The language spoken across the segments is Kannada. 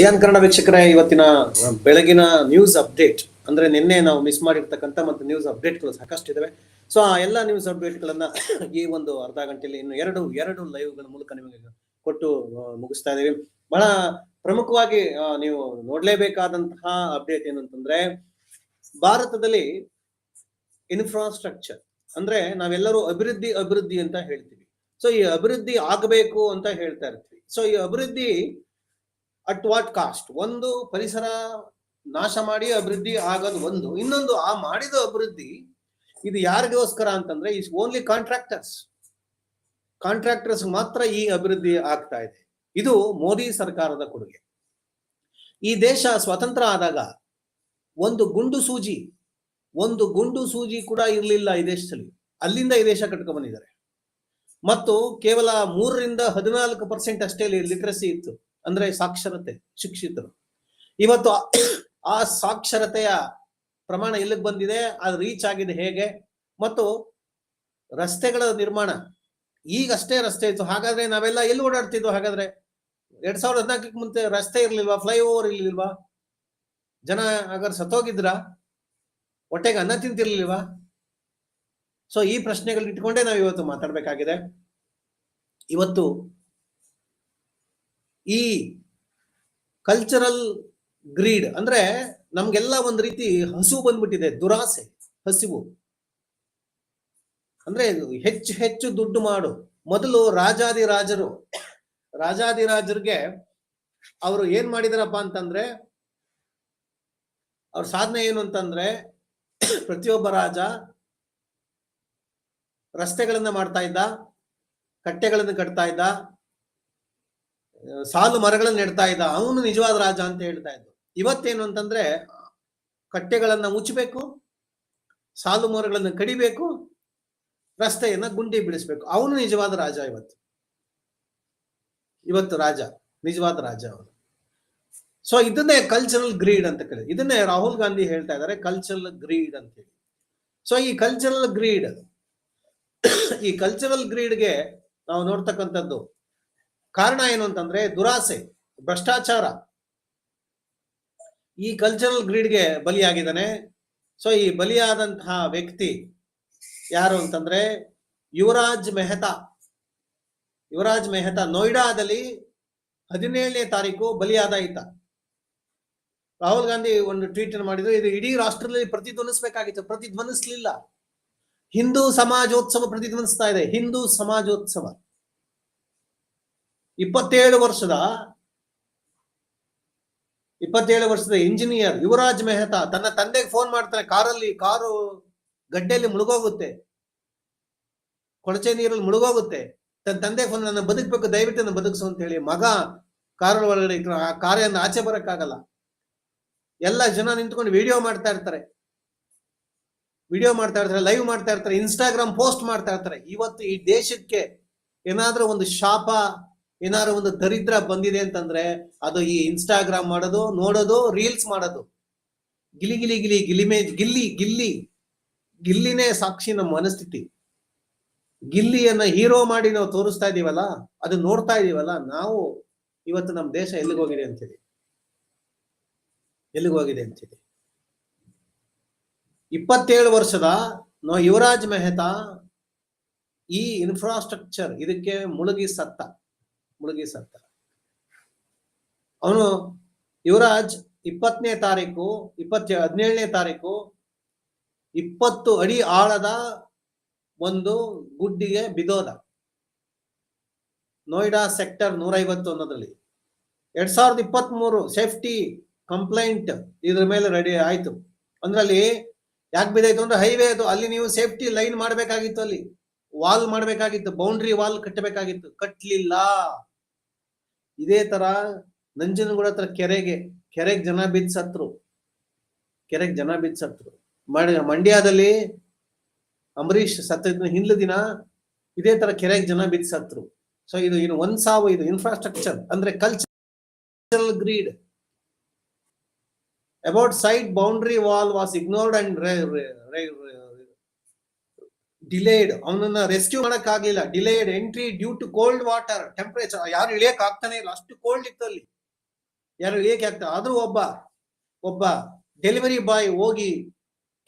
ಸಿಯಾನ್ ಕನ್ನಡ ವೀಕ್ಷಕರೇ, ಇವತ್ತಿನ ಬೆಳಗಿನ ನ್ಯೂಸ್ ಅಪ್ಡೇಟ್ ಅಂದ್ರೆ ನಿನ್ನೆ ನಾವು ಮಿಸ್ ಮಾಡಿರ್ತಕ್ಕಂಥ ಮತ್ತು ನ್ಯೂಸ್ ಅಪ್ಡೇಟ್ಗಳು ಸಾಕಷ್ಟು ಇದಾವೆ ಸೊ ಆ ಎಲ್ಲ ನ್ಯೂಸ್ ಅಪ್ಡೇಟ್ಗಳನ್ನ ಈ ಒಂದು ಅರ್ಧ ಗಂಟೆಯಲ್ಲಿ ಇನ್ನು ಎರಡು ಎರಡು ಲೈವ್ಗಳ ಮೂಲಕ ನಿಮಗೆ ಕೊಟ್ಟು ಮುಗಿಸ್ತಾ ಇದ್ದೀವಿ. ಬಹಳ ಪ್ರಮುಖವಾಗಿ ನೀವು ನೋಡ್ಲೇಬೇಕಾದಂತಹ ಅಪ್ಡೇಟ್ ಏನಂತಂದ್ರೆ, ಭಾರತದಲ್ಲಿ ಇನ್ಫ್ರಾಸ್ಟ್ರಕ್ಚರ್ ಅಂದ್ರೆ ನಾವೆಲ್ಲರೂ ಅಭಿವೃದ್ಧಿ ಅಭಿವೃದ್ಧಿ ಅಂತ ಹೇಳ್ತೀವಿ. ಸೊ ಈ ಅಭಿವೃದ್ಧಿ ಆಗಬೇಕು ಅಂತ ಹೇಳ್ತಾ ಇರ್ತೀವಿ. ಸೊ ಈ ಅಭಿವೃದ್ಧಿ ಅಟ್ ವಾಟ್ ಕಾಸ್ಟ್ ಒಂದು ಪರಿಸರ ನಾಶ ಮಾಡಿ ಅಭಿವೃದ್ಧಿ ಆಗೋದು ಒಂದು. ಇನ್ನೊಂದು, ಆ ಮಾಡಿದ ಅಭಿವೃದ್ಧಿ ಇದು ಯಾರಿಗೋಸ್ಕರ ಅಂತಂದ್ರೆ ಇಸ್ ಓನ್ಲಿ ಕಾಂಟ್ರಾಕ್ಟರ್ಸ್ ಕಾಂಟ್ರಾಕ್ಟರ್ಸ್ ಮಾತ್ರ ಈ ಅಭಿವೃದ್ಧಿ ಆಗ್ತಾ ಇದೆ. ಇದು ಮೋದಿ ಸರ್ಕಾರದ ಕೊಡುಗೆ. ಈ ದೇಶ ಸ್ವತಂತ್ರ ಆದಾಗ ಒಂದು ಗುಂಡು ಸೂಜಿ, ಒಂದು ಗುಂಡು ಸೂಜಿ ಕೂಡ ಇರಲಿಲ್ಲ ಈ ದೇಶದಲ್ಲಿ. ಅಲ್ಲಿಂದ ಈ ದೇಶ ಕಟ್ಕೊಂಡು ಬಂದಿದ್ದಾರೆ. ಮತ್ತು ಕೇವಲ ಮೂರರಿಂದ ಹದಿನಾಲ್ಕು ಪರ್ಸೆಂಟ್ ಅಷ್ಟೇ ಲಿಟ್ರಸಿ ಇತ್ತು. ಅಂದ್ರೆ ಸಾಕ್ಷರತೆ, ಶಿಕ್ಷಿತರು. ಇವತ್ತು ಆ- ಸಾಕ್ಷರತೆಯ ಪ್ರಮಾಣ ಎಲ್ಲಿಗೆ ಬಂದಿದೆ ಅದು ರೀಚ್ ಆಗಿದೆ ಹೇಗೆ, ಮತ್ತು ರಸ್ತೆಗಳ ನಿರ್ಮಾಣ. ಈಗಷ್ಟೇ ರಸ್ತೆ ಇತ್ತು, ಹಾಗಾದ್ರೆ ನಾವೆಲ್ಲ ಎಲ್ಲಿ ಓಡಾಡ್ತಿದ್ವು ಹಾಗಾದ್ರೆ? ಎರಡ್ ಸಾವಿರದ ಹದಿನಾಲ್ಕಕ್ಕೆ ಮುಂಚೆ ರಸ್ತೆ ಇರ್ಲಿಲ್ವಾ ಫ್ಲೈಓವರ್ ಇರ್ಲಿಲ್ವಾ? ಜನ ಹಾಗಾದ್ರೆ ಸತ್ತೋಗಿದ್ರ? ಹೊಟ್ಟೆಗೆ ಅನ್ನ ತಿಂತಿರ್ಲಿಲ್ವಾ? ಸೊ ಈ ಪ್ರಶ್ನೆಗಳು ಇಟ್ಕೊಂಡೇ ನಾವು ಇವತ್ತು ಮಾತಾಡ್ಬೇಕಾಗಿದೆ. ಇವತ್ತು ಈ ಕಲ್ಚರಲ್ ಗ್ರೀಡ್ ಅಂದ್ರೆ ನಮ್ಗೆಲ್ಲ ಒಂದ್ ರೀತಿ ಹಸು ಬಂದ್ಬಿಟ್ಟಿದೆ, ದುರಾಸೆ, ಹಸಿವು. ಅಂದ್ರೆ ಹೆಚ್ಚು ಹೆಚ್ಚು ದುಡ್ಡು ಮಾಡು. ಮೊದಲು ರಾಜಾದಿರಾಜರು ರಾಜಾದಿರಾಜರಿಗೆ ಅವರು ಏನ್ ಮಾಡಿದಾರಪ್ಪ ಅಂತಂದ್ರೆ, ಅವ್ರ ಸಾಧನೆ ಏನು ಅಂತಂದ್ರೆ ಪ್ರತಿಯೊಬ್ಬ ರಾಜ ರಸ್ತೆಗಳನ್ನ ಮಾಡ್ತಾ ಇದ್ದ, ಕಟ್ಟೆಗಳನ್ನು ಕಟ್ತಾ ಇದ್ದ ಸಾಲು ಮರಗಳನ್ನ ನೆಡ್ತಾ ಇದ್ದ. ಅವನು ನಿಜವಾದ ರಾಜ ಅಂತ ಹೇಳ್ತಾ ಇದ್ದ ಇವತ್ತೇನು ಅಂತಂದ್ರೆ, ಕಟ್ಟೆಗಳನ್ನ ಮುಚ್ಚಬೇಕು, ಸಾಲು ಮರಗಳನ್ನು ಕಡಿಬೇಕು, ರಸ್ತೆಯನ್ನ ಗುಂಡಿ ಬಿಡಿಸ್ಬೇಕು. ಅವನು ನಿಜವಾದ ರಾಜ ಇವತ್ತು. ಇವತ್ತು ರಾಜ, ನಿಜವಾದ ರಾಜ ಅವನು. ಸೊ ಇದನ್ನೇ ಕಲ್ಚರಲ್ ಗ್ರೀಡ್ ಅಂತ ಕರೀತಾರೆ. ಇದನ್ನೇ ರಾಹುಲ್ ಗಾಂಧಿ ಹೇಳ್ತಾ ಇದ್ದಾರೆ ಕಲ್ಚರಲ್ ಗ್ರೀಡ್ ಅಂತ ಹೇಳಿ. ಸೊ ಈ ಕಲ್ಚರಲ್ ಗ್ರೀಡ್ ಈ ಕಲ್ಚರಲ್ ಗ್ರೀಡ್ಗೆ ನಾವು ನೋಡ್ತಕ್ಕಂಥದ್ದು ಕಾರಣ ಏನು ಅಂತಂದ್ರೆ ದುರಾಸೆ, ಭ್ರಷ್ಟಾಚಾರ. ಈ ಕಲ್ಚರಲ್ ಗ್ರೀಡ್ಗೆ ಬಲಿಯಾಗಿದ್ದಾನೆ. ಸೊ ಈ ಬಲಿಯಾದಂತಹ ವ್ಯಕ್ತಿ ಯಾರು ಅಂತಂದ್ರೆ ಯುವರಾಜ್ ಮೆಹ್ತಾ. ಯುವರಾಜ್ ಮೆಹ್ತಾ ನೋಯ್ಡಾದಲ್ಲಿ ಹದಿನೇಳನೇ ತಾರೀಕು ಬಲಿಯಾದ ಈತ. ರಾಹುಲ್ ಗಾಂಧಿ ಒಂದು ಟ್ವೀಟ್ ಮಾಡಿದ್ರು, ಇದು ಇಡೀ ರಾಷ್ಟ್ರದಲ್ಲಿ ಪ್ರತಿಧ್ವನಿಸಬೇಕಾಗಿತ್ತು, ಪ್ರತಿಧ್ವನಿಸ್ಲಿಲ್ಲ. ಹಿಂದೂ ಸಮಾಜೋತ್ಸವ ಪ್ರತಿಧ್ವನಿಸ್ತಾ ಇದೆ, ಹಿಂದೂ ಸಮಾಜೋತ್ಸವ. ಇಪ್ಪತ್ತೇಳು ವರ್ಷದ ಇಪ್ಪತ್ತೇಳು ವರ್ಷದ ಇಂಜಿನಿಯರ್ ಯುವರಾಜ್ ಮೆಹ್ತಾ ತನ್ನ ತಂದೆಗೆ ಫೋನ್ ಮಾಡ್ತಾನೆ, ಕಾರಲ್ಲಿ, ಕಾರು ಗಡ್ಡೆಯಲ್ಲಿ ಮುಳುಗೋಗುತ್ತೆ. ಕೊಳಚೆ ನೀರಲ್ಲಿ ಮುಳುಗೋಗುತ್ತೆ. ತನ್ನ ತಂದೆ ಫೋನ್ ನನ್ನ ಬದುಕಬೇಕು, ದಯವಿಟ್ಟು ನನ್ನ ಬದುಕಿಸು ಅಂತ ಹೇಳಿ ಮಗ ಕಾರಲ್ಲಿ ಒಳಗಡೆ ಆ ಕಾರ್ಯನ ಆಚೆ ಬರಕ್ಕಾಗಲ್ಲ. ಎಲ್ಲ ಜನ ನಿಂತ್ಕೊಂಡು ವಿಡಿಯೋ ಮಾಡ್ತಾ ಇರ್ತಾರೆ. ವಿಡಿಯೋ ಮಾಡ್ತಾ ಇರ್ತಾರೆ ಲೈವ್ ಮಾಡ್ತಾ ಇರ್ತಾರೆ ಇನ್ಸ್ಟಾಗ್ರಾಮ್ ಪೋಸ್ಟ್ ಮಾಡ್ತಾ ಇರ್ತಾರೆ. ಇವತ್ತು ಈ ದೇಶಕ್ಕೆ ಏನಾದ್ರೂ ಒಂದು ಶಾಪ ಏನಾದ್ರು ಒಂದು ದರಿದ್ರ ಬಂದಿದೆ ಅಂತಂದ್ರೆ ಅದು ಈ ಇನ್ಸ್ಟಾಗ್ರಾಮ್ ಮಾಡೋದು, ನೋಡೋದು ರೀಲ್ಸ್ ಮಾಡೋದು. ಗಿಲಿ ಗಿಲಿ ಗಿಲಿ ಗಿಲಿಮೆ ಗಿಲ್ಲಿ ಗಿಲ್ಲಿ ಗಿಲ್ಲಿನೇ ಸಾಕ್ಷಿ ನಮ್ಮ ಮನಸ್ಥಿತಿ. ಗಿಲ್ಲಿಯನ್ನ ಹೀರೋ ಮಾಡಿ ನಾವು ತೋರಿಸ್ತಾ ಇದೀವಲ್ಲ, ಅದು ನೋಡ್ತಾ ಇದೀವಲ್ಲ, ನಾವು ಇವತ್ತು ನಮ್ಮ ದೇಶ ಎಲ್ಲಿಗೆ ಹೋಗಿದೆ ಅಂತೇಳಿ ಎಲ್ಲಿಗೆ ಹೋಗಿದೆ ಅಂತೇಳಿ ಇಪ್ಪತ್ತೇಳು ವರ್ಷದ ನಾವು ಯುವರಾಜ್ ಮೆಹ್ತಾ ಈ ಇನ್ಫ್ರಾಸ್ಟ್ರಕ್ಚರ್ ಇದಕ್ಕೆ ಮುಳುಗಿ ಸತ್ತ. ಮುಳುಗಿ ಅವನು ಯುವರಾಜ್ ಇಪ್ಪತ್ತನೇ ತಾರೀಕು, ಇಪ್ಪತ್ತ ಹದಿನೇಳನೇ ತಾರೀಕು, ಇಪ್ಪತ್ತು ಅಡಿ ಆಳದ ಒಂದು ಗುಡ್ಡಿಗೆ ಬಿದೋದ ನೋಯ್ಡಾ ಸೆಕ್ಟರ್ ನೂರೈವತ್ತು ಅನ್ನೋದ್ರಲ್ಲಿ. ಎರಡ್ ಸಾವಿರದ ಇಪ್ಪತ್ತ್ ಮೂರು ಸೇಫ್ಟಿ ಕಂಪ್ಲೇಂಟ್ ಇದ್ರ ಮೇಲೆ ರೆಡಿ ಆಯ್ತು. ಅಂದ್ರಲ್ಲಿ ಯಾಕೆ ಬಿದ್ದಾಯ್ತು ಅಂದ್ರೆ ಹೈವೇ ಅದು, ಅಲ್ಲಿ ನೀವು ಸೇಫ್ಟಿ ಲೈನ್ ಮಾಡ್ಬೇಕಾಗಿತ್ತು ಅಲ್ಲಿ. ವಾಲ್ ಮಾಡ್ಬೇಕಾಗಿತ್ತು, ಬೌಂಡ್ರಿ ವಾಲ್ ಕಟ್ಟಬೇಕಾಗಿತ್ತು. ಕಟ್ಲಿಲ್ಲ. ಇದೇ ತರ ನಂಜನಗೂಡ ಹತ್ರ ಕೆರೆಗೆ ಕೆರೆಗೆ ಜನ ಬಿದ್ದು ಸತ್ರು. ಕೆರೆಗೆ ಜನ ಬಿದ್ದು ಸತ್ರು. ಮಂಡ್ಯ- ಮಂಡ್ಯದಲ್ಲಿ ಅಂಬರೀಷ್ ಸತ್ತ ಹಿಂದ್ಲ ದಿನ ಇದೇ ತರ ಕೆರೆಗೆ ಜನ ಬಿದ್ದು ಸತ್ರು. ಸೊ ಇದು ಇನ್ನು ಒಂದ್ ಸಾವು, ಇದು ಇನ್ಫ್ರಾಸ್ಟ್ರಕ್ಚರ್ ಅಂದ್ರೆ cultural greed about side boundary wall was ignored and delayed, ಅವನನ್ನ ರೆಸ್ಕ್ಯೂ ಮಾಡಕ್ ಆಗ್ಲಿಲ್ಲ delayed entry due to cold water temperature. ಯಾರು ಇಳಿಯಕ್ ಆಗ್ತಾನೆ ಇಲ್ಲ. ಅಷ್ಟು ಕೋಲ್ಡ್ ಇತ್ತು ಅಲ್ಲಿ ಯಾರು ಇಳಿಯಕ್ಕೆ ಆಗ್ತಾ ಆದ್ರೂ ಒಬ್ಬ ಒಬ್ಬ ಡೆಲಿವರಿ ಬಾಯ್ ಹೋಗಿ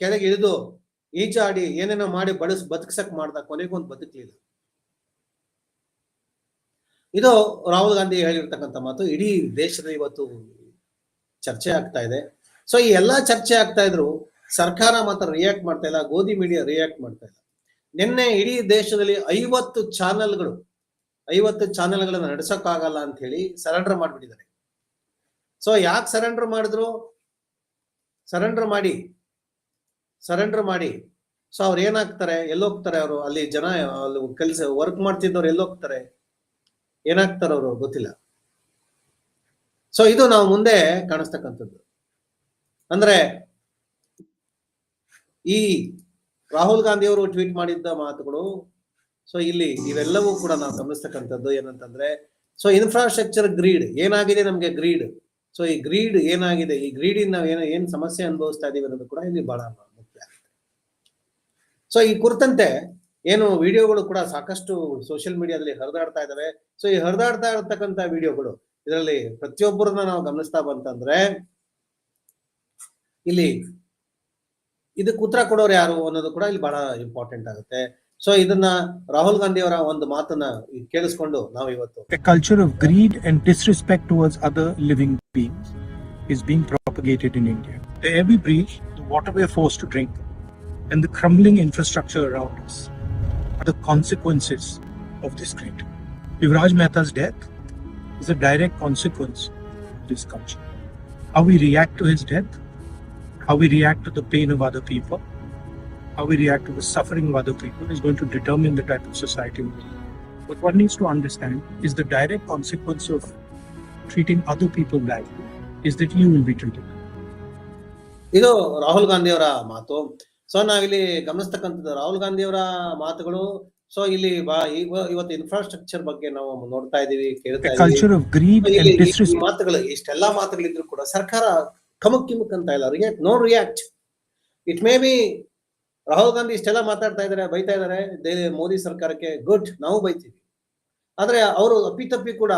ಕೆಳಗೆ ಇಳಿದು ಈಜಾಡಿ ಏನೇನೋ ಮಾಡಿ ಬಳಸ್ ಬದುಕ್ಸಕ್ ಮಾಡ್ದ. ಕೊನೆಗೊಂದು ಬದುಕಲಿಲ್ಲ. ಇದು ರಾಹುಲ್ ಗಾಂಧಿ ಹೇಳಿರ್ತಕ್ಕಂಥ ಮಾತು. ಇಡೀ ದೇಶದ ಇವತ್ತು ಚರ್ಚೆ ಆಗ್ತಾ ಇದೆ. ಸೊ ಈ ಎಲ್ಲಾ ಚರ್ಚೆ ಆಗ್ತಾ ಇದ್ರು ಸರ್ಕಾರ ಮಾತ್ರ ರಿಯಾಕ್ಟ್ ಮಾಡ್ತಾ ಇಲ್ಲ. ಗೋಧಿ ಮೀಡಿಯಾ ರಿಯಾಕ್ಟ್ ಮಾಡ್ತಾ ಇಲ್ಲ. ನಿನ್ನೆ ಇಡೀ ದೇಶದಲ್ಲಿ ಐವತ್ತು ಚಾನೆಲ್ಗಳು, ಐವತ್ತು ಚಾನೆಲ್ಗಳನ್ನ ನಡೆಸೋಕ್ಕಾಗಲ್ಲ ಅಂತ ಹೇಳಿ ಸರೆಂಡರ್ ಮಾಡಿಬಿಟ್ಟಿದ್ದಾರೆ. ಸೊ ಯಾಕೆ ಸರೆಂಡರ್ ಮಾಡಿದ್ರು? ಸರೆಂಡರ್ ಮಾಡಿ ಸರೆಂಡರ್ ಮಾಡಿ. ಸೊ ಅವ್ರು ಏನಾಗ್ತಾರೆ? ಎಲ್ಲೋಗ್ತಾರೆ ಅವರು? ಅಲ್ಲಿ ಜನ, ಅಲ್ಲಿ ಕೆಲಸ ವರ್ಕ್ ಮಾಡ್ತಿದ್ದವ್ರು ಎಲ್ಲೋಗ್ತಾರೆ? ಏನಾಗ್ತಾರೆ ಅವರು ಗೊತ್ತಿಲ್ಲ. ಸೊ ಇದು ನಾವು ಮುಂದೆ ಕಾಣಿಸ್ತಕ್ಕಂಥದ್ದು. ಅಂದ್ರೆ ಈ ರಾಹುಲ್ ಗಾಂಧಿ ಅವರು ಟ್ವೀಟ್ ಮಾಡಿದ್ದ ಮಾತುಗಳು. ಸೊ ಇಲ್ಲಿ ಇವೆಲ್ಲವೂ ಕೂಡ ನಾವು ಗಮನಿಸ್ತಕ್ಕಂಥದ್ದು ಏನಂತಂದ್ರೆ ಸೊ ಇನ್ಫ್ರಾಸ್ಟ್ರಕ್ಚರ್ ಗ್ರೀಡ್ ಏನಾಗಿದೆ ನಮ್ಗೆ ಗ್ರೀಡ್ ಸೊ ಈ ಗ್ರೀಡ್ ಏನಾಗಿದೆ? ಈ ಗ್ರೀಡಿಂದ ನಾವು ಏನೋ, ಏನ್ ಸಮಸ್ಯೆ ಅನುಭವಿಸ್ತಾ ಇದೀವಿ ಅನ್ನೋದು ಕೂಡ ಇಲ್ಲಿ ಬಹಳ ಮುಖ್ಯ. ಸೊ ಈ ಕುರಿತಂತೆ ಏನು ವಿಡಿಯೋಗಳು ಕೂಡ ಸಾಕಷ್ಟು ಸೋಷಿಯಲ್ ಮೀಡಿಯಾದಲ್ಲಿ ಹರಿದಾಡ್ತಾ ಇದಾವೆ. ಸೊ ಈ ಹರಿದಾಡ್ತಾ ಇರತಕ್ಕಂತ ವಿಡಿಯೋಗಳು, ಇದರಲ್ಲಿ ಪ್ರತಿಯೊಬ್ಬರನ್ನ ನಾವು ಗಮನಿಸ್ತಾ ಬಂತಂದ್ರೆ, ಇಲ್ಲಿ ಇದಕ್ಕೆ ಉತ್ತರ ಕೊಡೋರು ಯಾರು ಅನ್ನೋದು ಕೂಡ ಇಲ್ಲಿ ಬಹಳ ಇಂಪಾರ್ಟೆಂಟ್ ಆಗುತ್ತೆ ಸೊ ಇದನ್ನ ರಾಹುಲ್ ಗಾಂಧಿ ಅವರ ಒಂದು ಮಾತನ್ನ ಕೇಳಿಸ್ಕೊಂಡು ನಾವು ಇವತ್ತು A culture of greed and disrespect towards other living beings is being propagated in India. The air we breathe, the water we are forced to drink, and the crumbling infrastructure around us are the consequences of this greed. Yuvraj Mehta's death is a direct consequence of this culture. How we how we react to the pain of other people, how we react to the suffering of other people is going to determine the type of society we live. But one needs to understand is the direct consequence of treating other people badly is that you will be treated. ಇದು ರಾಹುಲ್ ಗಾಂಧಿ ಅವರ ಮಾತು ಸೊ ನಾವಿಲ್ಲಿ ಗಮನಿಸ್ತಕ್ಕಂಥದ್ದು ರಾಹುಲ್ ಗಾಂಧಿ ಅವರ ಮಾತುಗಳು ಸೊ ಇಲ್ಲಿ ಇವತ್ತು ಇನ್ಫ್ರಾಸ್ಟ್ರಕ್ಚರ್ ಬಗ್ಗೆ ನಾವು ನೋಡ್ತಾ ಇದೀವಿ ಕೇಳ್ತಾ ಇದೀವಿ. ಮಾತುಗಳು ಇಷ್ಟೆಲ್ಲಾ ಮಾತುಗಳಿದ್ರು ಕೂಡ ಸರ್ಕಾರ ಕಮಕ್ ಕಿಮಕ್ ಅಂತ ಇಲ್ಲ react no react it may be Rahul Gandhi ಇಷ್ಟೆಲ್ಲ ಮಾತಾಡ್ತಾ ಇದಾರೆ, ಬೈತಾ ಇದಾರೆ, ದೇ- ಮೋದಿ ಸರ್ಕಾರಕ್ಕೆ ಗುಡ್ ನಾವು ಬೈತೀವಿ. ಆದ್ರೆ ಅವರು ಅಪ್ಪಿತಪ್ಪಿ ಕೂಡ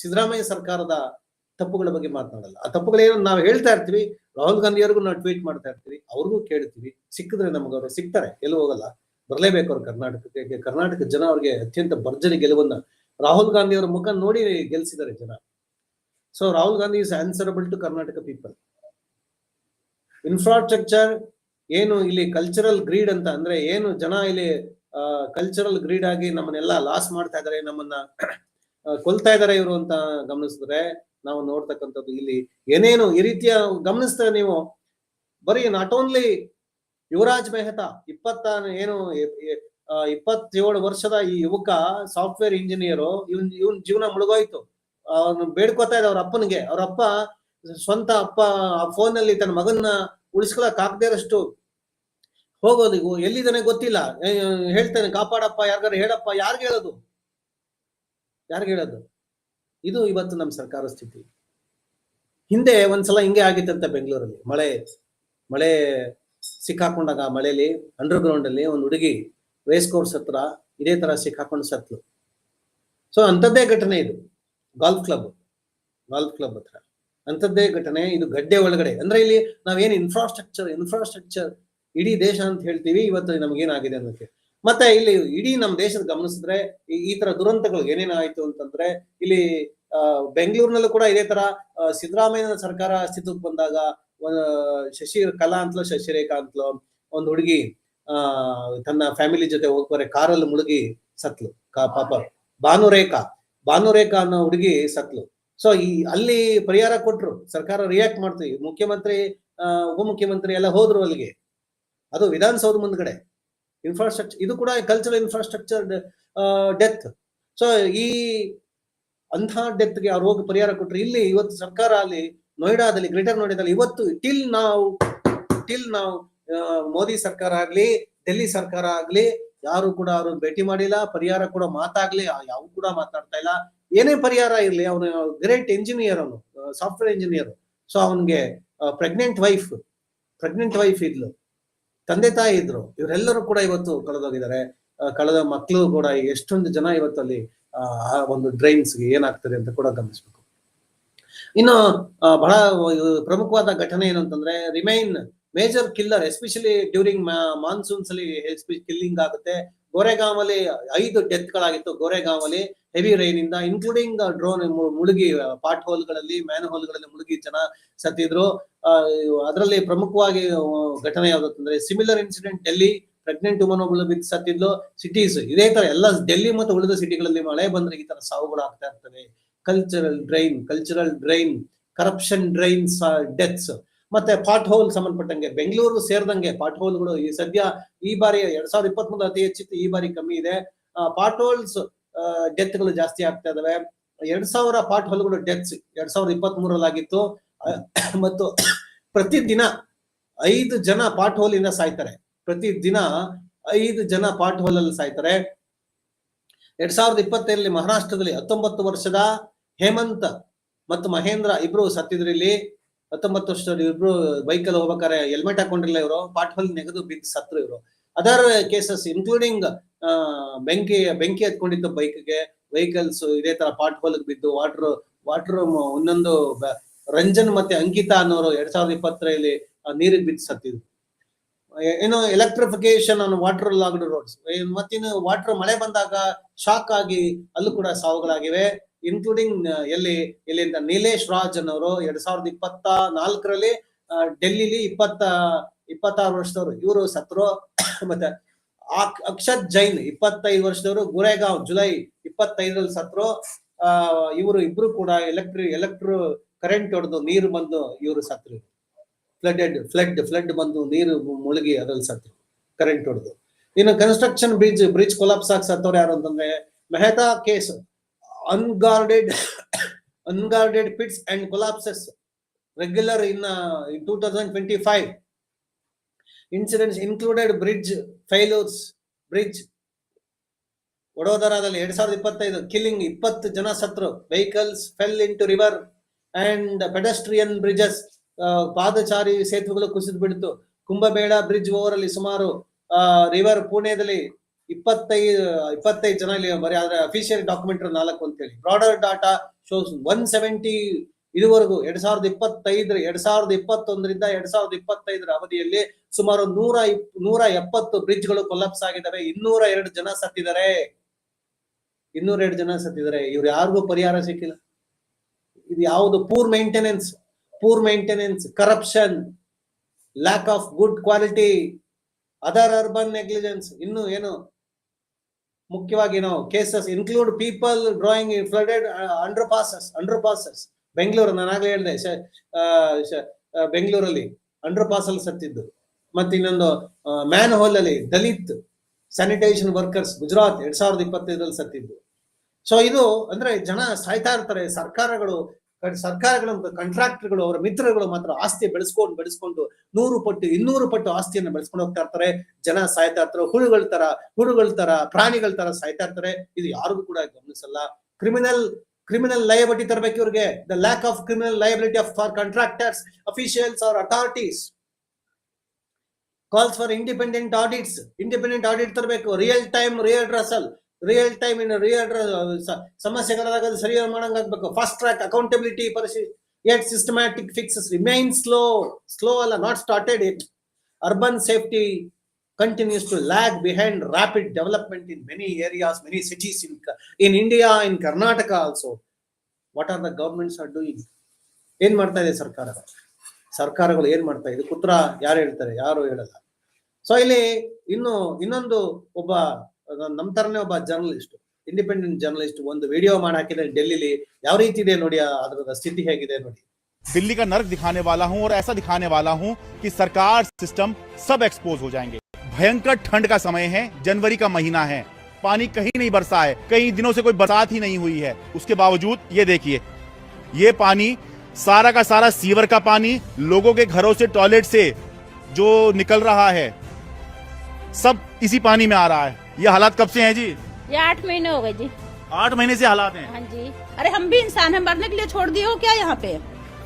ಸಿದ್ದರಾಮಯ್ಯ ಸರ್ಕಾರದ ತಪ್ಪುಗಳ ಬಗ್ಗೆ ಮಾತನಾಡಲ್ಲ. ಆ ತಪ್ಪುಗಳೇನು ನಾವು ಹೇಳ್ತಾ ಇರ್ತೀವಿ, ರಾಹುಲ್ ಗಾಂಧಿ ಅವ್ರಿಗೂ ನಾವು ಟ್ವೀಟ್ ಮಾಡ್ತಾ ಇರ್ತೀವಿ, ಅವ್ರಿಗೂ ಕೇಳ್ತೀವಿ, ಸಿಕ್ಕಿದ್ರೆ ನಮ್ಗೆ ಅವರು ಸಿಗ್ತಾರೆ ಎಲ್ಲೂ ಹೋಗಲ್ಲ. ಬರ್ಲೇಬೇಕು ಅವ್ರು ಕರ್ನಾಟಕಕ್ಕೆ ಕರ್ನಾಟಕ ಜನ ಅವ್ರಿಗೆ ಅತ್ಯಂತ ಭರ್ಜರಿ ಗೆಲುವನ್ನ ರಾಹುಲ್ ಗಾಂಧಿ ಅವರ ಮುಖ ನೋಡಿ ಗೆಲ್ಸಿದ್ದಾರೆ ಜನ. So Rahul Gandhi is answerable to Karnataka people infrastructure ಏನು ಇಲ್ಲಿ ಕಲ್ಚರಲ್ ಗ್ರೀಡ್ ಅಂತ ಅಂದ್ರೆ ಏನು ಜನ ಇಲ್ಲಿ ಕಲ್ಚರಲ್ ಗ್ರೀಡ್ ಆಗಿ ನಮ್ಮನ್ನೆಲ್ಲ ಲಾಸ್ ಮಾಡ್ತಾ ಇದಾರೆ ನಮ್ಮನ್ನ ಕೊಲ್ತಾ ಇದಾರೆ ಇವರು ಅಂತ ಗಮನಿಸಿದ್ರೆ ನಾವು ನೋಡ್ತಕ್ಕಂಥದ್ದು ಇಲ್ಲಿ ಏನೇನು ಈ ರೀತಿಯ ಗಮನಿಸ್ತಾರೆ ನೀವು ಬರೀ ನಾಟ್ ಓನ್ಲಿ ಯುವರಾಜ್ ಮೆಹ್ತಾ ಇಪ್ಪತ್ತ, ಏನು ಇಪ್ಪತ್ತೇಳು ವರ್ಷದ ಈ ಯುವಕ ಸಾಫ್ಟ್ವೇರ್ ಇಂಜಿನಿಯರು ಇವನ್ ಇವನ್ ಜೀವನ ಮುಳುಗೋಯ್ತು. ಅವನು ಬೇಡ್ಕೋತಾ ಇದ್ದ ಅವ್ರ ಅಪ್ಪನಿಗೆ. ಅವ್ರ ಅಪ್ಪ ಸ್ವಂತ ಅಪ್ಪ, ಆ ಫೋನ್ ಅಲ್ಲಿ ತನ್ನ ಮಗನ್ನ ಉಳಿಸ್ಕೊಳಕ್ ಆಗದೆ ಇರೋಷ್ಟು ಹೋಗೋದು ಎಲ್ಲಿದ್ದಾನೆ ಗೊತ್ತಿಲ್ಲ. ಹೇಳ್ತಾನೆ, ಕಾಪಾಡಪ್ಪ ಯಾರಿಗಾರ ಹೇಳಪ್ಪ. ಯಾರಿಗೆ ಹೇಳೋದು? ಯಾರಿಗೆ ಹೇಳೋದು? ಇದು ಇವತ್ತು ನಮ್ಮ ಸರ್ಕಾರ ಸ್ಥಿತಿ. ಹಿಂದೆ ಒಂದ್ಸಲ ಹಿಂಗೆ ಆಗಿತ್ತಂತೆ ಬೆಂಗಳೂರಲ್ಲಿ. ಮಳೆ ಮಳೆ ಸಿಕ್ಕಾಕೊಂಡಾಗ ಮಳೆಯಲ್ಲಿ ಅಂಡರ್ ಗ್ರೌಂಡ್ ಅಲ್ಲಿ ಒಂದು ಹುಡುಗಿ ರೇಸ್ ಕೋರ್ಸ್ ಇದೇ ತರ ಸಿಕ್ಕಾಕೊಂಡು ಸತ್ಲು. ಸೊ ಅಂಥದ್ದೇ ಘಟನೆ ಇದು. ಗಾಲ್ಫ್ ಕ್ಲಬ್ ಗಾಲ್ಫ್ ಕ್ಲಬ್ ಹತ್ರ. ಅಂಥದ್ದೇ ಘಟನೆ, ಇದು ಗಡ್ಡೆ ಒಳಗಡೆ. ಅಂದ್ರೆ ಇಲ್ಲಿ ನಾವೇನು ಇನ್ಫ್ರಾಸ್ಟ್ರಕ್ಚರ್ ಇನ್ಫ್ರಾಸ್ಟ್ರಕ್ಚರ್ ಇಡೀ ದೇಶ ಅಂತ ಹೇಳ್ತೀವಿ, ಇವತ್ತು ನಮಗೇನಾಗಿದೆ ಅನ್ನೋಕೆ ಮತ್ತೆ ಇಲ್ಲಿ ಇಡೀ ನಮ್ಮ ದೇಶದ ಗಮನಿಸಿದ್ರೆ, ಈ- ತರ ದುರಂತಗಳು ಏನೇನಾಯ್ತು ಅಂತಂದ್ರೆ, ಇಲ್ಲಿ ಬೆಂಗಳೂರಿನಲ್ಲೂ ಕೂಡ ಇದೇ ತರ ಸಿದ್ದರಾಮಯ್ಯನ ಸರ್ಕಾರ ಅಸ್ತಿತ್ವಕ್ಕೆ ಬಂದಾಗ ಶಶಿ ಕಲಾ ಅಂತಲೋ ಶಶಿರೇಖಾ ಅಂತಲೋ ಒಂದು ಹುಡುಗಿ, ಆ, ತನ್ನ ಫ್ಯಾಮಿಲಿ ಜೊತೆ ಹೋಗ್ಬಾರೆ ಕಾರಲ್ಲಿ ಮುಳುಗಿ ಸತ್ಲು, ಕಾ- ಪಾಪ, ಭಾನುರೇಖಾ. ಭಾನುರೇಖಾ ಅನ್ನೋ ಹುಡುಗಿ ಸತ್ಲು. ಸೊ ಈ ಅಲ್ಲಿ ಪರಿಹಾರ ಕೊಟ್ರು, ಸರ್ಕಾರ ರಿಯಾಕ್ಟ್ ಮಾಡ್ತೀವಿ ಮುಖ್ಯಮಂತ್ರಿ ಉಪಮುಖ್ಯಮಂತ್ರಿ ಎಲ್ಲ ಹೋದ್ರು ಅಲ್ಲಿಗೆ. ಅದು ವಿಧಾನಸೌಧ ಮುಂದ್ಗಡೆ. ಇನ್ಫ್ರಾಸ್ಟ್ರಕ್ಚರ್ ಇದು ಕೂಡ ಕಲ್ಚರಲ್ ಇನ್ಫ್ರಾಸ್ಟ್ರಕ್ಚರ್ ಡೆತ್ ಸೊ ಈ ಅಂಥ ಡೆತ್ಗೆ ಅವ್ರು ಹೋಗಿ ಪರಿಹಾರ ಕೊಟ್ರು. ಇಲ್ಲಿ ಇವತ್ತು ಸರ್ಕಾರ ಅಲ್ಲಿ ನೋಯ್ಡಾದಲ್ಲಿ ಗ್ರೇಟರ್ ನೋಯ್ಡಾದಲ್ಲಿ ಇವತ್ತು ಟಿಲ್ ನಾವು ಟಿಲ್ ನಾವು ಮೋದಿ ಸರ್ಕಾರ ಆಗ್ಲಿ ಡೆಲ್ಲಿ ಸರ್ಕಾರ ಆಗ್ಲಿ, ಯಾರು ಕೂಡ ಅವ್ರು ಭೇಟಿ ಮಾಡಿಲ್ಲ. ಪರಿಹಾರ ಕೂಡ ಮಾತಾಗ್ಲಿ ಯಾವ ಕೂಡ ಮಾತಾಡ್ತಾ ಇಲ್ಲ. ಏನೇ ಪರಿಹಾರ ಇರಲಿ, ಅವನು ಗ್ರೇಟ್ ಇಂಜಿನಿಯರ್ ಅವನು ಸಾಫ್ಟ್ವೇರ್ ಇಂಜಿನಿಯರ್ ಸೊ ಅವನಿಗೆ ಪ್ರೆಗ್ನೆಂಟ್ ವೈಫ್ ಪ್ರೆಗ್ನೆಂಟ್ ವೈಫ್ ಇದ್ಲು. ತಂದೆ ತಾಯಿ ಇದ್ರು. ಇವರೆಲ್ಲರೂ ಕೂಡ ಇವತ್ತು ಕಳೆದೋಗಿದ್ದಾರೆ. ಕಳೆದ ಮಕ್ಕಳು ಕೂಡ ಎಷ್ಟೊಂದು ಜನ ಇವತ್ತು ಅಲ್ಲಿ, ಆ ಆ ಒಂದು ಡ್ರೈನ್ಸ್ಗೆ ಏನಾಗ್ತದೆ ಅಂತ ಕೂಡ ಗಮನಿಸ್ಬೇಕು. ಇನ್ನು ಬಹಳ ಪ್ರಮುಖವಾದ ಘಟನೆ ಏನು ಅಂತಂದ್ರೆ remain major killer especially during monsoons ಅಲ್ಲಿ ಕಿಲ್ಲಿಂಗ್ ಆಗುತ್ತೆ. ಗೋರೆಗಾಂವ್ ಅಲ್ಲಿ ಐದು ಡೆತ್ ಗಳಾಗಿತ್ತು ಗೋರೆಗಾಂವ್ ಅಲ್ಲಿ ಹೆವಿ ರೈನ್ ಇಂದ ಇನ್ಕ್ಲೂಡಿಂಗ್ ಡ್ರೋನ್ ಮುಳುಗಿ, ಪಾಟ್ ಹೋಲ್ಗಳಲ್ಲಿ, ಮ್ಯಾನ್ ಹೋಲ್ಗಳಲ್ಲಿ ಮುಳುಗಿ ಜನ ಸತ್ತಿದ್ರು. ಅದರಲ್ಲಿ ಪ್ರಮುಖವಾಗಿ ಘಟನೆ ಘಟನೆ ಯಾವ್ದಂತಂದ್ರೆ similar incident Delhi pregnant woman ಒಬ್ಬಳು ಬಿದ್ದು ಸತ್ತಿದ್ಲು. ಸಿಟೀಸ್ ಇದೇ ತರ ಎಲ್ಲ ಡೆಲ್ಲಿ ಮತ್ತು ಉಳಿದ ಸಿಟಿಗಳಲ್ಲಿ ಮಳೆ ಬಂದ್ರೆ ಈ ತರ ಸಾವುಗಳು ಆಗ್ತಾ ಇರ್ತವೆ. Cultural drain cultural drain corruption drains deaths ಮತ್ತೆ ಪಾಟ್ ಹೋಲ್ ಸಂಬಂಧಪಟ್ಟಂಗೆ ಬೆಂಗಳೂರು ಸೇರಿದಂಗೆ ಪಾಟ್ ಹೋಲ್ಗಳು ಈ ಸದ್ಯ ಈ ಬಾರಿ ಎರಡ್ ಸಾವಿರದ ಇಪ್ಪತ್ತ್ ಮೂರು ಅತಿ ಹೆಚ್ಚಿತ್ತು ಈ ಬಾರಿ ಕಮ್ಮಿ ಇದೆ. ಪಾಟ್ ಹೋಲ್ಸ್ ಡೆತ್ಗಳು ಜಾಸ್ತಿ ಆಗ್ತಾ ಇದಾವೆ. ಎರಡ್ ಸಾವಿರ ಪಾಟ್ ಹೋಲ್ಗಳು ಡೆತ್ಸ್ ಎರಡ್ ಸಾವಿರದ ಇಪ್ಪತ್ತ್ ಮೂರಲ್ಲಿ ಆಗಿತ್ತು ಆ, ಮತ್ತು ಪ್ರತಿದಿನ ಐದು ಜನ ಪಾಟ್ ಹೋಲಿಂದ ಸಾಯ್ತಾರೆ. ಪ್ರತಿ ದಿನ ಐದು ಜನ ಪಾಟ್ ಹೋಲ್ ಅಲ್ಲಿ ಸಾಯ್ತಾರೆ. ಎರಡ್ ಸಾವಿರದ ಇಪ್ಪತ್ತೈದರಲ್ಲಿ ಮಹಾರಾಷ್ಟ್ರದಲ್ಲಿ ಹತ್ತೊಂಬತ್ತು ವರ್ಷದ ಹೇಮಂತ್ ಮತ್ತು ಮಹೇಂದ್ರ ಇಬ್ರು ಸತ್ತಿದ್ರು ಇಲ್ಲಿ. ಹತ್ತೊಂಬತ್ತು ವರ್ಷದವ್ರು ಇಬ್ರು ಬೈಕಲ್ಲಿ ಹೋಗ್ಬೇಕಾರೆ ಹೆಲ್ಮೆಟ್ ಹಾಕೊಂಡಿಲ್ಲ ಇವರು ಪಾಟ್ ಹೊಲ್ ನೆಗೆದು ಬಿದ್ದು ಸತ್ರು ಇವರು. ಅದರ್ ಕೇಸಸ್ ಇನ್ಕ್ಲೂಡಿಂಗ್ ಬೆಂಕಿ ಬೆಂಕಿ ಹತ್ಕೊಂಡಿತ್ತು ಬೈಕ್ಗೆ ವೆಹಿಕಲ್ಸ್ ಇದೇ ತರ ಪಾಟ್ ಹೊಲ್ಗೆ ಬಿದ್ದು ವಾಟರ್ ವಾಟರ್ ಒಂದೊಂದು ರಂಜನ್ ಮತ್ತೆ ಅಂಕಿತಾ ಅನ್ನೋರು ಎರಡ್ ಸಾವಿರದ ಇಪ್ಪತ್ತರಲ್ಲಿ ನೀರಿಗೆ ಬಿದ್ದು ಸತ್ತಿದ್ರು. ಏನು electrification on water logged roads ಮತ್ತಿನ್ನು ವಾಟರ್ ಮಳೆ ಬಂದಾಗ ಶಾಕ್ ಆಗಿ ಅಲ್ಲೂ ಕೂಡ ಸಾವುಗಳಾಗಿವೆ. ಇನ್ಕ್ಲೂಡಿಂಗ್ ಎಲ್ಲಿ ಎಲ್ಲಿಂದ ನೀಲೇಶ್ ರಾಜ್ ಅನ್ನೋರು ಎರಡ್ ಸಾವಿರದ ಇಪ್ಪತ್ತ ನಾಲ್ಕರಲ್ಲಿ ಡೆಲ್ಲಿಲಿ ಇಪ್ಪತ್ತ, ಇಪ್ಪತ್ತಾರು ವರ್ಷದವರು. ಇವರು ಸತ್ರು, ಮತ್ತೆ ಅಕ್ಷತ್ ಜೈನ್ ಇಪ್ಪತ್ತೈದು ವರ್ಷದವರು, ಗುರೇಗಾಂವ್ ಜುಲೈ ಇಪ್ಪತ್ತೈದರಲ್ಲಿ ಸತ್ರು, ಆ, ಇವರು ಇಬ್ರು ಕೂಡ ಎಲೆಕ್ಟ್ರಿ, ಎಲೆಕ್ಟ್ರೋ ಕರೆಂಟ್ ಹೊಡೆದು ನೀರು ಬಂದು ಇವರು ಸತ್ರು. ಫ್ಲಡೆಡ್, ಫ್ಲಡ್ ಫ್ಲಡ್ ಬಂದು ನೀರು ಮುಳುಗಿ ಅದ್ರಲ್ಲಿ ಸತ್ರು, ಕರೆಂಟ್ ಹೊಡೆದು. ಇನ್ನು ಕನ್ಸ್ಟ್ರಕ್ಷನ್ ಬ್ರಿಡ್ಜ್ ಬ್ರಿಡ್ಜ್ ಕೊಲಾಪ್ಸ್ ಆಗಿ ಸತ್ತವ್ರು ಯಾರು ಅಂತಂದ್ರೆ, Mehta case unguarded unguarded pits and collapses regular in two thousand twenty five incidents included bridge failures bridge ವಡೋದರಾದಲ್ಲಿ ಎರಡ್ ಸಾವಿರದ ಇಪ್ಪತ್ತೈದು ಕಿಲ್ಲಿಂಗ್ ಇಪ್ಪತ್ತು ಜನ ಸತ್ರು. Vehicles fell into river and pedestrian bridges ಪಾದಚಾರಿ ಸೇತುವೆಗಳು ಕುಸಿದು ಬಿಡ್ತು. ಕುಂಭಮೇಳ ಬ್ರಿಡ್ಜ್ ಓವರ್ ಅಲ್ಲಿ ಸುಮಾರು ರಿವರ್ ಪುಣೆದಲ್ಲಿ ಇಪ್ಪತ್ತೈದು ಇಪ್ಪತ್ತೈದು ಜನ ಇಲ್ಲಿ ಬರೀ ಆದ್ರೆ ಅಫಿಷಿಯಲ್ ಡಾಕ್ಯುಮೆಂಟ್ ನಾಲ್ಕು ಅಂತ ಹೇಳಿ broader data shows one seventy ಇದುವರೆಗೂ ಎರಡ್ ಸಾವಿರದ ಇಪ್ಪತ್ತೈದರ, ಎರಡ್ ಸಾವಿರದ ಇಪ್ಪತ್ತೊಂದರಿಂದ ಎರಡ್ ಸಾವಿರದ ಇಪ್ಪತ್ತೈದರ ಅವಧಿಯಲ್ಲಿ ಸುಮಾರು ನೂರ ನೂರ ಎಪ್ಪತ್ತು ಬ್ರಿಡ್ಜ್ಗಳು ಕೊಲಾಪ್ಸ್ ಆಗಿದ್ದಾವೆ ಇನ್ನೂರ ಎರಡು ಜನ ಸತ್ತಿದ್ದಾರೆ ಇನ್ನೂರ ಎರಡು ಜನ ಸತ್ತಿದ್ದಾರೆ ಇವ್ರು ಯಾರಿಗೂ ಪರಿಹಾರ ಸಿಕ್ಕಿಲ್ಲ. ಇದು ಯಾವುದು poor maintenance poor maintenance corruption lack of good quality other urban negligence ಇನ್ನು ಏನು ಮುಖ್ಯವಾಗಿ ಏನೋ cases include people drowning flooded underpasses underpasses Bengaluru, ನಾನು ಆಗ್ಲೇ ಹೇಳಿದೆ ಬೆಂಗಳೂರಲ್ಲಿ ಅಂಡರ್ ಪಾಸ್ ಅಲ್ಲಿ ಸತ್ತಿದ್ದು. ಮತ್ತೆ ಇನ್ನೊಂದು ಮ್ಯಾನ್ ಹೋಲ್ ಅಲ್ಲಿ ದಲಿತ್ ಸ್ಯಾನಿಟೈಸೇಷನ್ ವರ್ಕರ್ಸ್ ಗುಜರಾತ್ ಎರಡ್ ಸಾವಿರದ ಇಪ್ಪತ್ತೈದರಲ್ಲಿ ಸತ್ತಿದ್ದು. ಸೊ ಇದು ಅಂದ್ರೆ ಜನ ಸಾಯ್ತಾ ಇರ್ತಾರೆ, ಸರ್ಕಾರಗಳು ಸರ್ಕಾರಗಳು ಕಾಂಟ್ರಾಕ್ಟರ್ಗಳು ಅವರ ಮಿತ್ರಗಳು ಮಾತ್ರ ಆಸ್ತಿ ಬೆಳೆಸ್ಕೊಂಡು ಬೆಳೆಸ್ಕೊಂಡು ನೂರು ಪಟ್ಟು, ಇನ್ನೂರು ಪಟ್ಟು ಆಸ್ತಿಯನ್ನು ಬೆಳೆಸ್ಕೊಂಡು ಹೋಗ್ತಾ ಇರ್ತಾರೆ. ಜನ ಸಾಯ್ತಾ ಇರ್ತಾರೆ, ಹುಳುಗಳ ತರ ಹುಳುಗಳ ತರ, ಪ್ರಾಣಿಗಳ ತರ ಸಾಯ್ತಾ ಇರ್ತಾರೆ. ಇದು ಯಾರಿಗೂ ಕೂಡ ಗಮನಿಸಲ್ಲ. ಕ್ರಿಮಿನಲ್ ಕ್ರಿಮಿನಲ್ ಲಯಬಿಲಿಟಿ ತರಬೇಕು ಇವ್ರಿಗೆ. The lack of criminal liability of for contractors officials or authorities calls for independent audits independent audit ತರಬೇಕು. Real time real redressal real time in real ಸಮಸ್ಯೆಗಳಾದಾಗ ಅದು ಸರಿ ಮಾಡಂಗ್ ಆಗ್ಬೇಕು. Fast track accountability ಪರಿಶೀಲಿ at systematic fixes remain slow slow ಅಲ್ಲ not started it urban safety continues to lag behind rapid development in many areas, many cities in, in India, in Karnataka also. What are the governments are doing? ಏನ್ ಮಾಡ್ತಾ ಇದೆ ಸರ್ಕಾರ? ಸರ್ಕಾರಗಳು ಏನ್ ಮಾಡ್ತಾ ಇದೆ? ಕುತ್ರ ಯಾರು ಹೇಳ್ತಾರೆ? ಯಾರು ಹೇಳಲ್ಲ. ಸೊ ಇಲ್ಲಿ ಇನ್ನು ಇನ್ನೊಂದು ಒಬ್ಬ ಅಹ್ ನಮ್ ತರನೇ ಒಬ್ಬ ಜರ್ನಲಿಸ್ಟ್ ಇಂಡಿಪೆಂಡೆಂಟ್ ಜರ್ನಲಿಸ್ಟ್ ಒಂದು ವಿಡಿಯೋ ಮಾಡಿ ಹಾಕಿದ್ರೆ ಡೆಲ್ಲಿಲಿ ಯಾವ ರೀತಿ ಇದೆ ನೋಡಿ ಆ- ಅದ್ರದ ಸ್ಥಿತಿ ಹೇಗಿದೆ ನೋಡಿ दिल्ली का नर्क दिखाने वाला हूं और ऐसा दिखाने वाला हूं कि सरकार सिस्टम सब एक्सपोज हो जाएंगे भयंकर ठंड का समय है जनवरी का महीना है पानी कहीं नहीं बरसा है कई दिनों से कोई बरसात ही नहीं हुई है उसके बावजूद ये देखिए ये पानी सारा का सारा सीवर का पानी लोगों के घरों से टॉयलेट से जो निकल रहा है सब इसी पानी में आ रहा है ये हालात कब से हैं जी? ये आठ महीने हो गए जी। आठ महीने से हालात हैं? हाँ जी। अरे हम भी इंसान हैं मरने के लिए छोड़ दिए हो क्या यहाँ पे?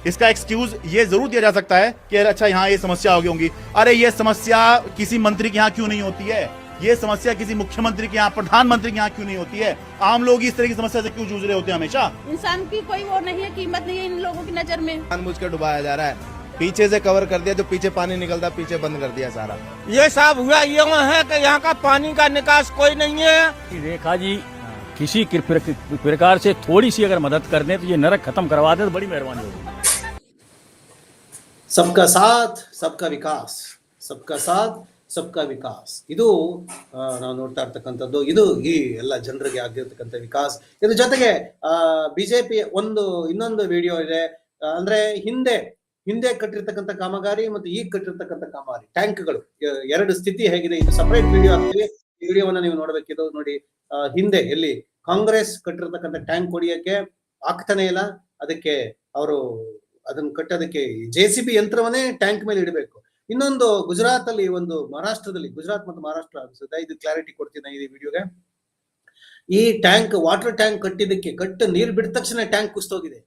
इसका एक्सक्यूज ये ज़रूर दिया जा सकता है कि अरे अच्छा यहाँ ये समस्या होगी होंगी। अरे ये समस्या किसी मंत्री के यहाँ क्यों नहीं होती है? ये समस्या किसी मुख्यमंत्री के यहाँ प्रधानमंत्री के यहाँ क्यों नहीं होती है? आम लोग इस तरह की समस्या से क्यों जूझ रहे होते हैं हमेशा? इंसान की कोई वो नहीं है कीमत नहीं है इन लोगों की नज़र में। डुबाया जा रहा है। पीछे से कवर कर दिया जो पीछे पानी निकलता पीछे बंद कर दिया सारा ये साहब हुआ ये है कि यहाँ का पानी का निकास कोई नहीं है रेखा जी किसी किर- प्र- प्रकार से थोड़ी सी अगर मदद कर दें तो ये नरक खत्म करवा दें तो बड़ी मेहरबानी होगी ಸಬ್ಕಾ ಸಾಥ್ ಸಬ್ಕಾ ವಿಕಾಸ್ ಸಬ್ಕಾ ಸಾಥ್ ಸಬ್ಕಾ ವಿಕಾಸ್ ಇದು ಆ, ನಾವು ನೋಡ್ತಾ ಇರ್ತಕ್ಕಂಥದ್ದು ಇದು ಈ ಎಲ್ಲ ಜನರಿಗೆ ಆಗಿರ್ತಕ್ಕಂಥ ವಿಕಾಸ್ ಇದ್ರ ಜೊತೆಗೆ ಆ ಬಿಜೆಪಿ ಒಂದು ಇನ್ನೊಂದು ವಿಡಿಯೋ ಇದೆ ಆ, ಅಂದ್ರೆ ಹಿಂದೆ ಹಿಂದೆ ಕಟ್ಟಿರ್ತಕ್ಕಂಥ ಕಾಮಗಾರಿ ಮತ್ತು ಈಗ ಕಟ್ಟಿರ್ತಕ್ಕಂಥ ಕಾಮಗಾರಿ. ಟ್ಯಾಂಕ್ಗಳು. ಎರಡು ಸ್ಥಿತಿ ಹೇಗಿದೆ ಇದು ಸಪರೇಟ್ ವಿಡಿಯೋ ಆಗ್ತೀವಿ ಈ ವಿಡಿಯೋವನ್ನ ನೀವು ನೋಡಬೇಕಿದ್ದು ನೋಡಿ ಹಿಂದೆ ಎಲ್ಲಿ ಕಾಂಗ್ರೆಸ್ ಕಟ್ಟಿರ್ತಕ್ಕಂಥ ಟ್ಯಾಂಕ್ ಹೊಡಿಯಕ್ಕೆ ಆಗ್ತಾನೆ ಇಲ್ಲ. ಅದಕ್ಕೆ ಅವರು ಅದನ್ನ ಕಟ್ಟೋದಕ್ಕೆ ಜೆ ಸಿ ಬಿ ಯಂತ್ರವನ್ನೇ ಟ್ಯಾಂಕ್ ಮೇಲೆ ಇಡಬೇಕು. ಇನ್ನೊಂದು ಗುಜರಾತ್ ಅಲ್ಲಿ ಒಂದು ಮಹಾರಾಷ್ಟ್ರದಲ್ಲಿ, ಗುಜರಾತ್ ಮತ್ತು ಮಹಾರಾಷ್ಟ್ರ ಅನ್ಸುತ್ತೆ. ಇದು ಕ್ಲಾರಿಟಿ ಕೊಡ್ತೀನಿ ಈ ವಿಡಿಯೋಗೆ. ಈ ಟ್ಯಾಂಕ್ ವಾಟರ್ ಟ್ಯಾಂಕ್ ಕಟ್ಟಿದ್ದಕ್ಕೆ ಕಟ್ಟು ನೀರು ಬಿಟ್ಟ ತಕ್ಷಣ ಟ್ಯಾಂಕ್ ಕುಸ್ತೋಗಿದೆ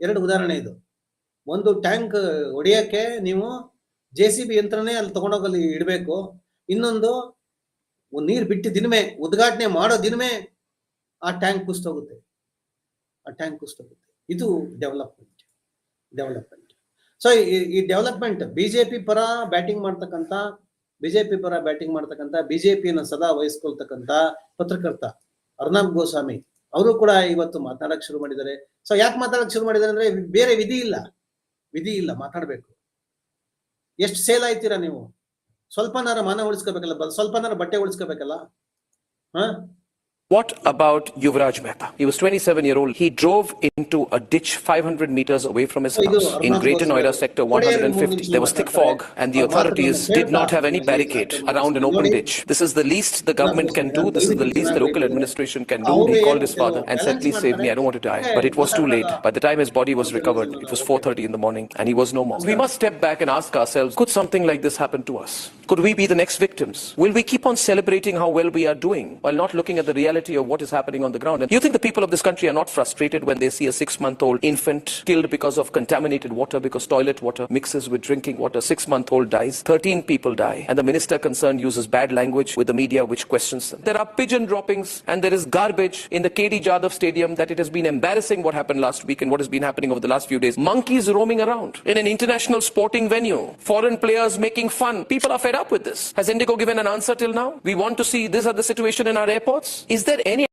ಎರಡು ಉದಾಹರಣೆ ಇದು. ಒಂದು ಟ್ಯಾಂಕ್ ಹೊಡೆಯೋಕ್ಕೆ ನೀವು ಜೆ ಸಿ ಬಿ ಯಂತ್ರನೇ ಅಲ್ಲಿ ತಗೊಂಡೋಗಲ್ಲಿ ಇಡಬೇಕು. ಇನ್ನೊಂದು ನೀರು ಬಿಟ್ಟು ದಿನವೇ ಉದ್ಘಾಟನೆ ಮಾಡೋ ದಿನವೇ ಆ ಟ್ಯಾಂಕ್ ಕುಸ್ತೋಗುತ್ತೆ. ಆ ಟ್ಯಾಂಕ್ ಕುಸ್ತೋಗುತ್ತೆ. ಇದು ಡೆವಲಪ್ಮೆಂಟ್ ಡೆವಲಪ್ಮೆಂಟ್. ಸೊ ಈ ಡೆವಲಪ್ಮೆಂಟ್ ಬಿಜೆಪಿ ಪರ ಬ್ಯಾಟಿಂಗ್ ಮಾಡ್ತಕ್ಕಂಥ ಬಿಜೆಪಿ ಪರ ಬ್ಯಾಟಿಂಗ್ ಮಾಡ್ತಕ್ಕಂಥ ಬಿಜೆಪಿಯನ್ನು ಸದಾ ವಹಿಸ್ಕೊಳ್ತಕ್ಕಂಥ ಪತ್ರಕರ್ತ ಅರ್ನಾಬ್ ಗೋಸ್ವಾಮಿ, ಅವರು ಕೂಡ ಇವತ್ತು ಮಾತಾಡಕ್ ಶುರು ಮಾಡಿದ್ದಾರೆ. ಸೊ ಯಾಕೆ ಮಾತಾಡಕ್ ಶುರು ಮಾಡಿದ್ದಾರೆ ಅಂದ್ರೆ, ಬೇರೆ ವಿಧಿ ಇಲ್ಲ. ವಿಧಿ ಇಲ್ಲ ಮಾತಾಡ್ಬೇಕು. ಎಷ್ಟು ಸೇಲ್ ಆಯ್ತೀರಾ ನೀವು? ಸ್ವಲ್ಪನಾರ ಮಾನ ಉಳಿಸ್ಕೋಬೇಕಲ್ಲ ಸ್ವಲ್ಪನಾರ ಬಟ್ಟೆ ಉಳಿಸ್ಕೋಬೇಕಲ್ಲ? ಹಾ? What about Yuvraj Mehta? He was 27 year old. He drove into a ditch 500 meters away from his house in Greater Noida sector 150. There was thick fog and the authorities did not have any barricade around an open ditch. This is the least the government can do. This is the least the local administration can do. He called his father and said, please save me. I don't want to die. But it was too late. By the time his body was recovered, it was 4.30 in the morning and he was no more. We must step back and ask ourselves, could something like this happen to us? Could we be the next victims? Will we keep on celebrating how well we are doing while not looking at the reality reality of what is happening on the ground? And you think the people of this country are not frustrated when they see a six month old infant killed because of contaminated water because toilet water mixes with drinking water? Six month old dies, 13 people die, and the minister concerned uses bad language with the media which questions them. There are pigeon droppings and there is garbage in the KD Jadhav Stadium that it has been embarrassing what happened last week and what has been happening over the last few days. Monkeys roaming around in an international sporting venue, foreign players making fun. People are fed up with this. Has Indigo given an answer till now? We want to see this at the situation in our airports. Is there any